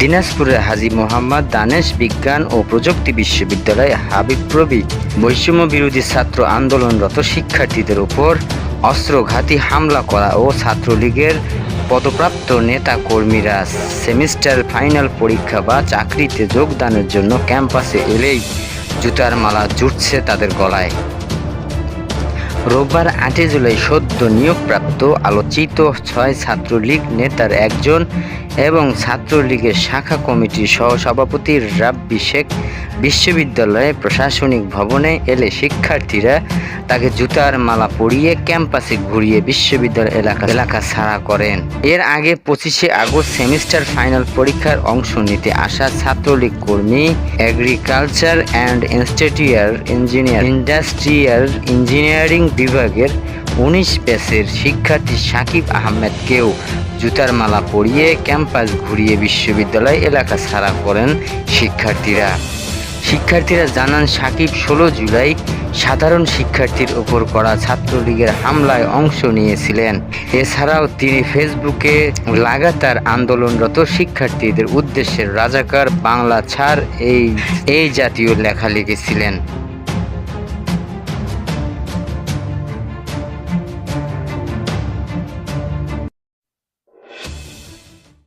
দিনাজপুরের হাজী মোহাম্মদ দানেশ বিজ্ঞান ও প্রযুক্তি বিশ্ববিদ্যালয় হাবিবপ্রবি বৈষম্য বিরোধী ছাত্র আন্দোলনরত শিক্ষার্থীদের উপর অস্ত্রঘাতী হামলা করা ও ছাত্রলীগের পদপ্রাপ্ত নেতা কর্মীরা সেমিস্টার ফাইনাল পরীক্ষা বা চাকরিতে যোগদানের জন্য ক্যাম্পাসে এলেই জুতার মালা জুটছে তাদের গলায়। রোববার আটই জুলাই সদ্য নিয়োগপ্রাপ্ত আলোচিত ছয় ছাত্রলীগ নেতার একজন এবং ছাত্রলীগের শাখা কমিটির সহসভাপতি রাব্বি শেখ বিশ্ববিদ্যালয়ে প্রশাসনিক ভবনে এলে শিক্ষার্থীরা তাকে জুতার মালা পরিয়ে ক্যাম্পাসে ঘুরিয়ে বিশ্ববিদ্যালয় এলাকা এলাকা ছাড়া করেন। এর আগে পঁচিশে আগস্ট সেমিস্টার ফাইনাল পরীক্ষার অংশ নিতে আসা ছাত্রলীগ কর্মী এগ্রিকালচার অ্যান্ড ইনস্টিটিউয়ার ইঞ্জিনিয়ার ইন্ডাস্ট্রিয়াল ইঞ্জিনিয়ারিং বিভাগের উনিশ ব্যাচের শিক্ষার্থী সাকিব আহমেদকেও জুতার মালা পরিয়ে ক্যাম্পাস ঘুরিয়ে বিশ্ববিদ্যালয় এলাকা ছাড়া করেন শিক্ষার্থীরা। শিক্ষার্থীরা জানান, সাকিব ষোলো জুলাই সাধারণ শিক্ষার্থীর ওপর করা ছাত্রলীগের হামলায় অংশ নিয়েছিলেন। এছাড়াও তিনি ফেসবুকে লাগাতার আন্দোলনরত শিক্ষার্থীদের উদ্দেশ্যে রাজাকার বাংলা ছাড় এই এই জাতীয় লেখা লিখেছিলেন।